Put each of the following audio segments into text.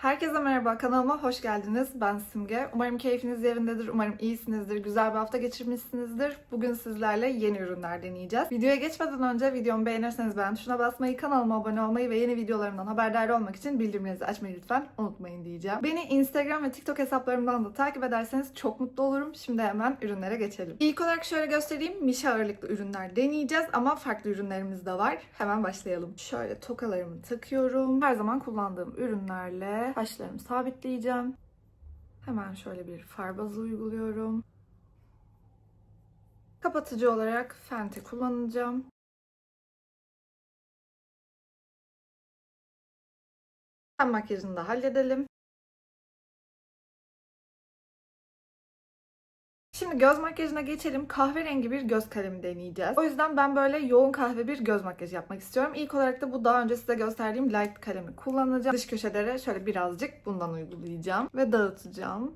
Herkese merhaba, kanalıma hoş geldiniz. Ben Simge. Umarım keyfiniz yerindedir, umarım iyisinizdir, güzel bir hafta geçirmişsinizdir. Bugün sizlerle yeni ürünler deneyeceğiz. Videoya geçmeden önce videomu beğenirseniz beğen tuşuna basmayı, kanalıma abone olmayı ve yeni videolarımdan haberdar olmak için bildirimlerinizi açmayı lütfen unutmayın diyeceğim. Beni Instagram ve TikTok hesaplarımdan da takip ederseniz çok mutlu olurum. Şimdi hemen ürünlere geçelim. İlk olarak şöyle göstereyim. Mişa ağırlıklı ürünler deneyeceğiz ama farklı ürünlerimiz de var. Hemen başlayalım. Şöyle tokalarımı takıyorum. Her zaman kullandığım ürünlerle Kaşlarımı sabitleyeceğim. Hemen şöyle bir far bazı uyguluyorum. Kapatıcı olarak Fenty kullanacağım. Ten makyajını da halledelim. Şimdi göz makyajına geçelim. Kahverengi bir göz kalemi deneyeceğiz. O yüzden ben böyle yoğun kahve bir göz makyajı yapmak istiyorum. İlk olarak da bu daha önce size gösterdiğim light kalemi kullanacağım. Dış köşelere şöyle birazcık bundan uygulayacağım ve dağıtacağım.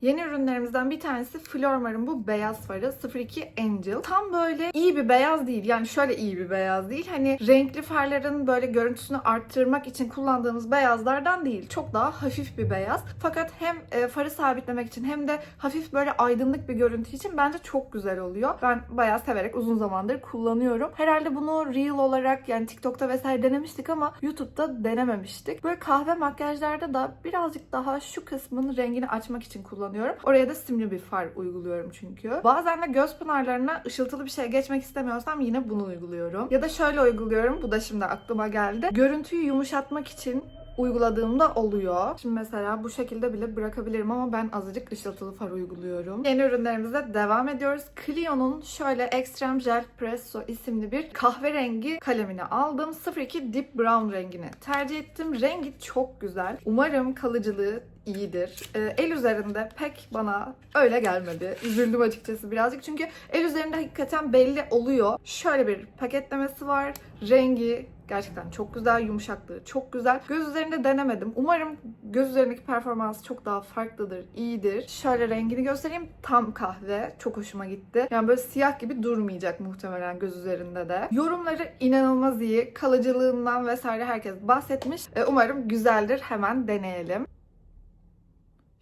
Yeni ürünlerimizden bir tanesi Flormar'ın bu beyaz farı 02 Angel. Tam böyle iyi bir beyaz değil. Yani şöyle iyi bir beyaz değil. Hani renkli farların böyle görüntüsünü arttırmak için kullandığımız beyazlardan değil. Çok daha hafif bir beyaz. Fakat hem e, farı sabitlemek için hem de hafif böyle aydınlık bir görüntü için bence çok güzel oluyor. Ben bayağı severek uzun zamandır kullanıyorum. Herhalde bunu Reel olarak yani TikTok'ta vesaire denemiştik ama YouTube'da denememiştik. Böyle kahve makyajlarda da birazcık daha şu kısmın rengini açmak için kullanıyorum. Oraya da simli bir far uyguluyorum çünkü. Bazen de göz pınarlarına ışıltılı bir şey geçmek istemiyorsam yine bunu uyguluyorum. Ya da şöyle uyguluyorum. Bu da şimdi aklıma geldi. Görüntüyü yumuşatmak için uyguladığımda oluyor. Şimdi mesela bu şekilde bile bırakabilirim ama ben azıcık ışıltılı far uyguluyorum. Yeni ürünlerimize devam ediyoruz. Clio'nun şöyle Extreme Gel Presso isimli bir kahverengi kalemini aldım. 02 Deep Brown rengini tercih ettim. Rengi çok güzel. Umarım kalıcılığı iyidir. Ee, el üzerinde pek bana öyle gelmedi. Üzüldüm açıkçası birazcık. Çünkü el üzerinde hakikaten belli oluyor. Şöyle bir paketlemesi var. Rengi gerçekten çok güzel. Yumuşaklığı çok güzel. Göz üzerinde denemedim. Umarım göz üzerindeki performansı çok daha farklıdır, iyidir. Şöyle rengini göstereyim. Tam kahve. Çok hoşuma gitti. Yani böyle siyah gibi durmayacak muhtemelen göz üzerinde de. Yorumları inanılmaz iyi. Kalıcılığından vesaire herkes bahsetmiş. Ee, umarım güzeldir. Hemen deneyelim.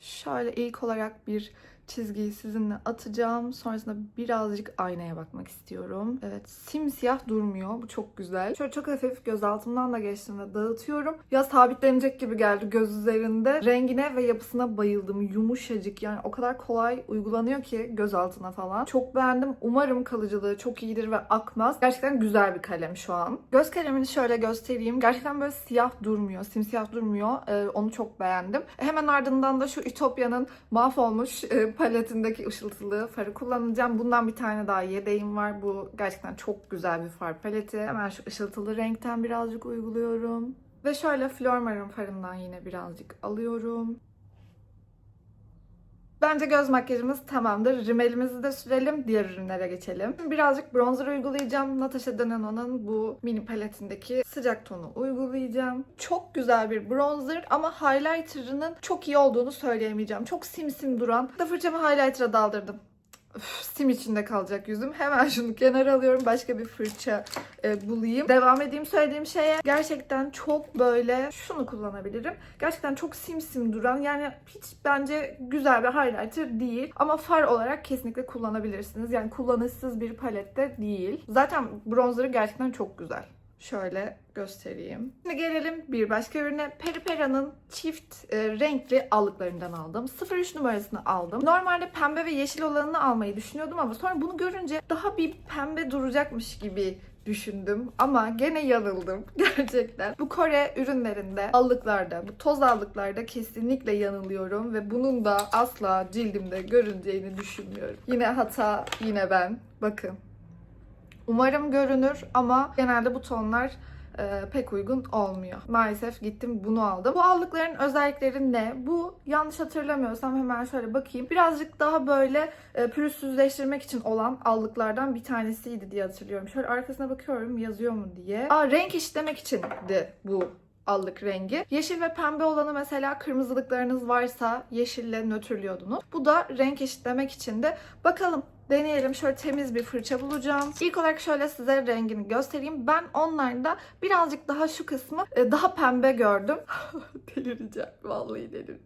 Şöyle ilk olarak bir çizgiyi sizinle atacağım. Sonrasında birazcık aynaya bakmak istiyorum. Evet simsiyah durmuyor. Bu çok güzel. Şöyle çok hafif göz altımdan da geçtiğinde dağıtıyorum. Ya sabitlenecek gibi geldi göz üzerinde. Rengine ve yapısına bayıldım. Yumuşacık yani o kadar kolay uygulanıyor ki göz altına falan. Çok beğendim. Umarım kalıcılığı çok iyidir ve akmaz. Gerçekten güzel bir kalem şu an. Göz kalemini şöyle göstereyim. Gerçekten böyle siyah durmuyor. Simsiyah durmuyor. Ee, onu çok beğendim. Hemen ardından da şu Ütopya'nın mahvolmuş e, paletindeki ışıltılı farı kullanacağım. Bundan bir tane daha yedeğim var. Bu gerçekten çok güzel bir far paleti. Hemen şu ışıltılı renkten birazcık uyguluyorum. Ve şöyle Flormar'ın farından yine birazcık alıyorum. Bence göz makyajımız tamamdır. Rimelimizi de sürelim. Diğer ürünlere geçelim. Birazcık bronzer uygulayacağım. Natasha Denano'nun bu mini paletindeki sıcak tonu uygulayacağım. Çok güzel bir bronzer ama highlighter'ının çok iyi olduğunu söyleyemeyeceğim. Çok simsim duran. Da fırçamı highlighter'a daldırdım. Sim içinde kalacak yüzüm. Hemen şunu kenara alıyorum. Başka bir fırça e, bulayım. Devam edeyim söylediğim şeye. Gerçekten çok böyle şunu kullanabilirim. Gerçekten çok simsim duran yani hiç bence güzel bir highlighter değil. Ama far olarak kesinlikle kullanabilirsiniz. Yani kullanışsız bir palette değil. Zaten bronzerı gerçekten çok güzel. Şöyle göstereyim. Şimdi gelelim bir başka ürüne. Peripera'nın çift e, renkli allıklarından aldım. 03 numarasını aldım. Normalde pembe ve yeşil olanını almayı düşünüyordum ama sonra bunu görünce daha bir pembe duracakmış gibi düşündüm ama gene yanıldım gerçekten. Bu Kore ürünlerinde allıklarda, bu toz allıklarda kesinlikle yanılıyorum ve bunun da asla cildimde görüneceğini düşünmüyorum. Yine hata, yine ben. Bakın. Umarım görünür ama genelde bu tonlar e, pek uygun olmuyor. Maalesef gittim bunu aldım. Bu aldıkların özellikleri ne? Bu yanlış hatırlamıyorsam hemen şöyle bakayım. Birazcık daha böyle e, pürüzsüzleştirmek için olan allıklardan bir tanesiydi diye hatırlıyorum. Şöyle arkasına bakıyorum yazıyor mu diye. Aa renk işlemek içindi bu allık rengi. Yeşil ve pembe olanı mesela kırmızılıklarınız varsa yeşille nötrliyordunuz. Bu da renk eşitlemek için de bakalım deneyelim. Şöyle temiz bir fırça bulacağım. İlk olarak şöyle size rengini göstereyim. Ben onlarda birazcık daha şu kısmı e, daha pembe gördüm. delireceğim. Vallahi delireceğim.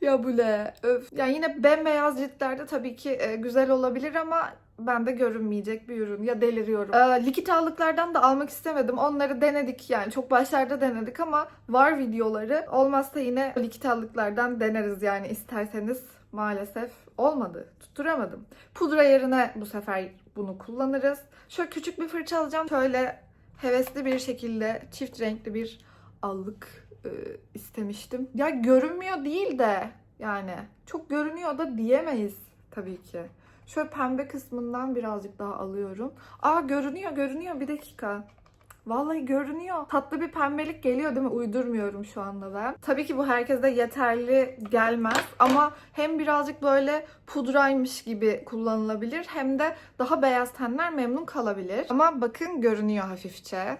Ya bu ne? Öf. Yani yine bembeyaz ciltlerde tabii ki e, güzel olabilir ama bende görünmeyecek bir ürün. Ya deliriyorum. Ee, likit allıklardan da almak istemedim. Onları denedik yani çok başlarda denedik ama var videoları. Olmazsa yine likit allıklardan deneriz yani isterseniz. Maalesef olmadı. Tutturamadım. Pudra yerine bu sefer bunu kullanırız. Şöyle küçük bir fırça alacağım. Şöyle hevesli bir şekilde çift renkli bir allık e, istemiştim. Ya görünmüyor değil de yani çok görünüyor da diyemeyiz tabii ki. Şöyle pembe kısmından birazcık daha alıyorum. Aa görünüyor görünüyor bir dakika. Vallahi görünüyor. Tatlı bir pembelik geliyor değil mi? Uydurmuyorum şu anda ben. Tabii ki bu herkese yeterli gelmez ama hem birazcık böyle pudraymış gibi kullanılabilir hem de daha beyaz tenler memnun kalabilir. Ama bakın görünüyor hafifçe.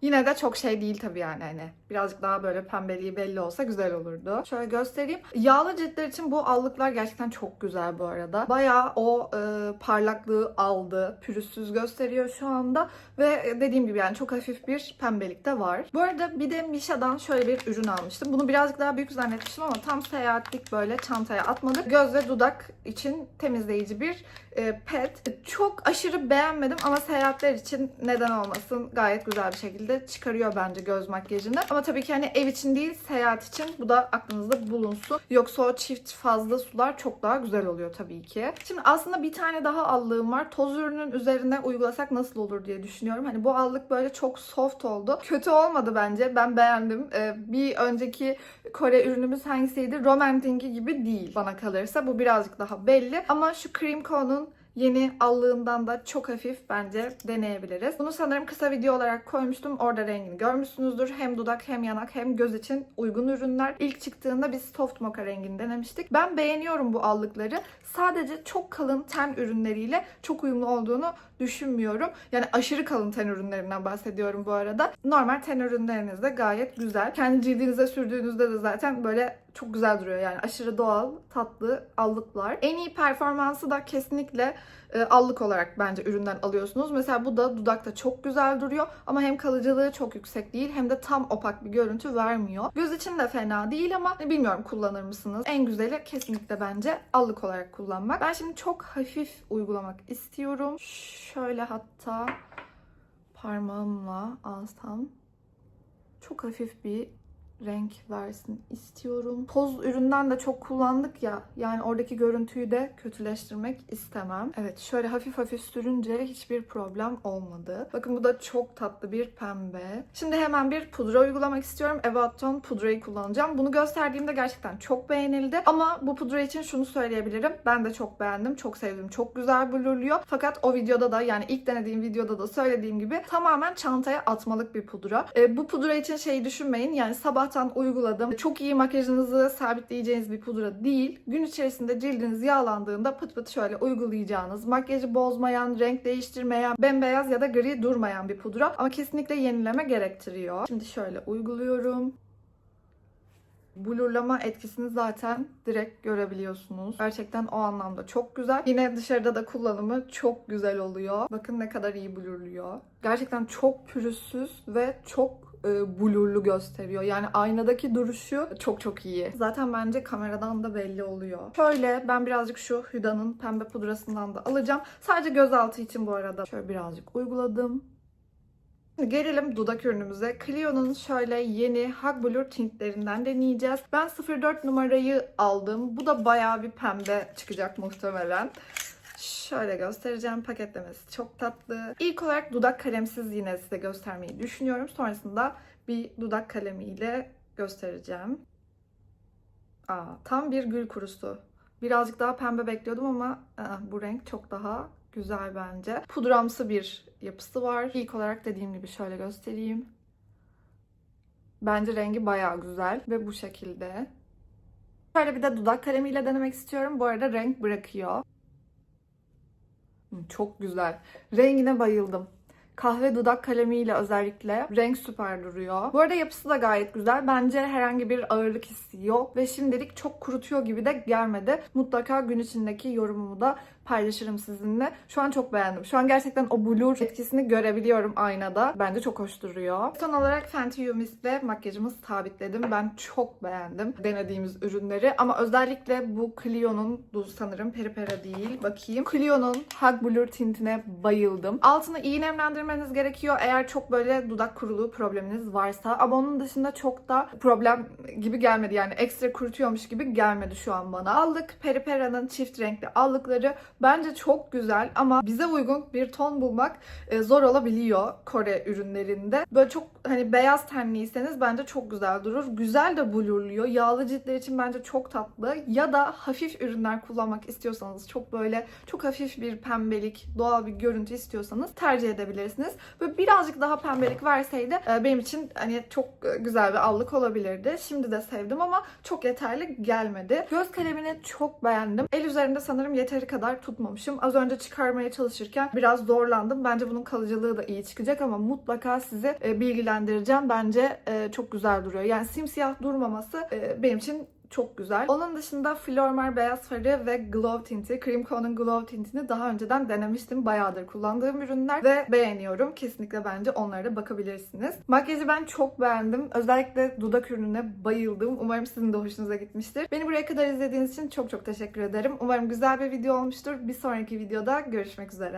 Yine de çok şey değil tabii yani hani. Birazcık daha böyle pembeliği belli olsa güzel olurdu. Şöyle göstereyim. Yağlı ciltler için bu allıklar gerçekten çok güzel bu arada. Bayağı o e, parlaklığı aldı. Pürüzsüz gösteriyor şu anda. Ve dediğim gibi yani çok hafif bir pembelik de var. Bu arada bir de Misha'dan şöyle bir ürün almıştım. Bunu birazcık daha büyük zannetmiştim ama tam seyahatlik böyle çantaya atmadık. Göz ve dudak için temizleyici bir e, pet. Çok aşırı beğenmedim ama seyahatler için neden olmasın gayet güzel bir şekilde çıkarıyor bence göz makyajını. Ama tabii ki hani ev için değil seyahat için bu da aklınızda bulunsun. Yoksa o çift fazla sular çok daha güzel oluyor tabii ki. Şimdi aslında bir tane daha allığım var. Toz ürünün üzerine uygulasak nasıl olur diye düşünüyorum. Hani bu allık böyle çok soft oldu. Kötü olmadı bence. Ben beğendim. Ee, bir önceki Kore ürünümüz hangisiydi? Romantic'i gibi değil bana kalırsa. Bu birazcık daha belli. Ama şu Cream Co'nun yeni allığından da çok hafif bence deneyebiliriz. Bunu sanırım kısa video olarak koymuştum. Orada rengini görmüşsünüzdür. Hem dudak hem yanak hem göz için uygun ürünler. İlk çıktığında biz soft mocha rengini denemiştik. Ben beğeniyorum bu allıkları. Sadece çok kalın ten ürünleriyle çok uyumlu olduğunu düşünmüyorum. Yani aşırı kalın ten ürünlerinden bahsediyorum bu arada. Normal ten ürünleriniz de gayet güzel. Kendi cildinize sürdüğünüzde de zaten böyle çok güzel duruyor yani aşırı doğal, tatlı allıklar. En iyi performansı da kesinlikle e, allık olarak bence üründen alıyorsunuz. Mesela bu da dudakta çok güzel duruyor ama hem kalıcılığı çok yüksek değil hem de tam opak bir görüntü vermiyor. Göz için de fena değil ama bilmiyorum kullanır mısınız? En güzeli kesinlikle bence allık olarak kullanmak. Ben şimdi çok hafif uygulamak istiyorum. Şöyle hatta parmağımla alsam çok hafif bir renk versin istiyorum. Toz üründen de çok kullandık ya. Yani oradaki görüntüyü de kötüleştirmek istemem. Evet şöyle hafif hafif sürünce hiçbir problem olmadı. Bakın bu da çok tatlı bir pembe. Şimdi hemen bir pudra uygulamak istiyorum. About Tone pudrayı kullanacağım. Bunu gösterdiğimde gerçekten çok beğenildi. Ama bu pudra için şunu söyleyebilirim. Ben de çok beğendim. Çok sevdim. Çok güzel blurluyor. Fakat o videoda da yani ilk denediğim videoda da söylediğim gibi tamamen çantaya atmalık bir pudra. E, bu pudra için şeyi düşünmeyin. Yani sabah sabahtan uyguladım. Çok iyi makyajınızı sabitleyeceğiniz bir pudra değil. Gün içerisinde cildiniz yağlandığında pıt pıt şöyle uygulayacağınız, makyajı bozmayan, renk değiştirmeyen, bembeyaz ya da gri durmayan bir pudra. Ama kesinlikle yenileme gerektiriyor. Şimdi şöyle uyguluyorum. Blurlama etkisini zaten direkt görebiliyorsunuz. Gerçekten o anlamda çok güzel. Yine dışarıda da kullanımı çok güzel oluyor. Bakın ne kadar iyi blurluyor. Gerçekten çok pürüzsüz ve çok e, blurlu gösteriyor. Yani aynadaki duruşu çok çok iyi. Zaten bence kameradan da belli oluyor. Şöyle ben birazcık şu Huda'nın pembe pudrasından da alacağım. Sadece gözaltı için bu arada şöyle birazcık uyguladım. Gelelim dudak ürünümüze. Clio'nun şöyle yeni Hug Blur tintlerinden deneyeceğiz. Ben 04 numarayı aldım. Bu da bayağı bir pembe çıkacak muhtemelen. Şöyle göstereceğim. Paketlemesi çok tatlı. İlk olarak dudak kalemsiz yine size göstermeyi düşünüyorum. Sonrasında bir dudak kalemiyle göstereceğim. Aa, tam bir gül kurusu. Birazcık daha pembe bekliyordum ama aa, bu renk çok daha güzel bence. Pudramsı bir yapısı var. İlk olarak dediğim gibi şöyle göstereyim. Bence rengi bayağı güzel ve bu şekilde. Şöyle bir de dudak kalemiyle denemek istiyorum. Bu arada renk bırakıyor. Çok güzel. Rengine bayıldım. kahve dudak kalemiyle özellikle renk süper duruyor. Bu arada yapısı da gayet güzel. Bence herhangi bir ağırlık hissi yok ve şimdilik çok kurutuyor gibi de gelmedi. Mutlaka gün içindeki yorumumu da paylaşırım sizinle. Şu an çok beğendim. Şu an gerçekten o blur etkisini görebiliyorum aynada. Bence çok hoş duruyor. Son olarak Fenty Mist'le makyajımı sabitledim. Ben çok beğendim denediğimiz ürünleri. Ama özellikle bu Clio'nun, sanırım Peri Pera değil. Bakayım. Clio'nun Hug Blur tintine bayıldım. Altını iyi nemlendirmeniz gerekiyor eğer çok böyle dudak kuruluğu probleminiz varsa. Ama onun dışında çok da problem gibi gelmedi. Yani ekstra kurutuyormuş gibi gelmedi şu an bana. Aldık Peri Pera'nın çift renkli allıkları. Bence çok güzel ama bize uygun bir ton bulmak e, zor olabiliyor Kore ürünlerinde. Böyle çok hani beyaz tenliyseniz bence çok güzel durur. Güzel de blurluyor. Yağlı ciltler için bence çok tatlı. Ya da hafif ürünler kullanmak istiyorsanız çok böyle çok hafif bir pembelik, doğal bir görüntü istiyorsanız tercih edebilirsiniz. Böyle birazcık daha pembelik verseydi e, benim için hani çok e, güzel bir allık olabilirdi. Şimdi de sevdim ama çok yeterli gelmedi. Göz kalemini çok beğendim. El üzerinde sanırım yeteri kadar tutmamışım. Az önce çıkarmaya çalışırken biraz zorlandım. Bence bunun kalıcılığı da iyi çıkacak ama mutlaka sizi e, bilgilendireceğim. Bence e, çok güzel duruyor. Yani simsiyah durmaması e, benim için çok güzel. Onun dışında Flormar beyaz farı ve Glow tinti, Cream Co'nun Glow tintini daha önceden denemiştim. Bayağıdır kullandığım ürünler ve beğeniyorum. Kesinlikle bence onlara da bakabilirsiniz. Makyajı ben çok beğendim. Özellikle dudak ürününe bayıldım. Umarım sizin de hoşunuza gitmiştir. Beni buraya kadar izlediğiniz için çok çok teşekkür ederim. Umarım güzel bir video olmuştur. Bir sonraki videoda görüşmek üzere.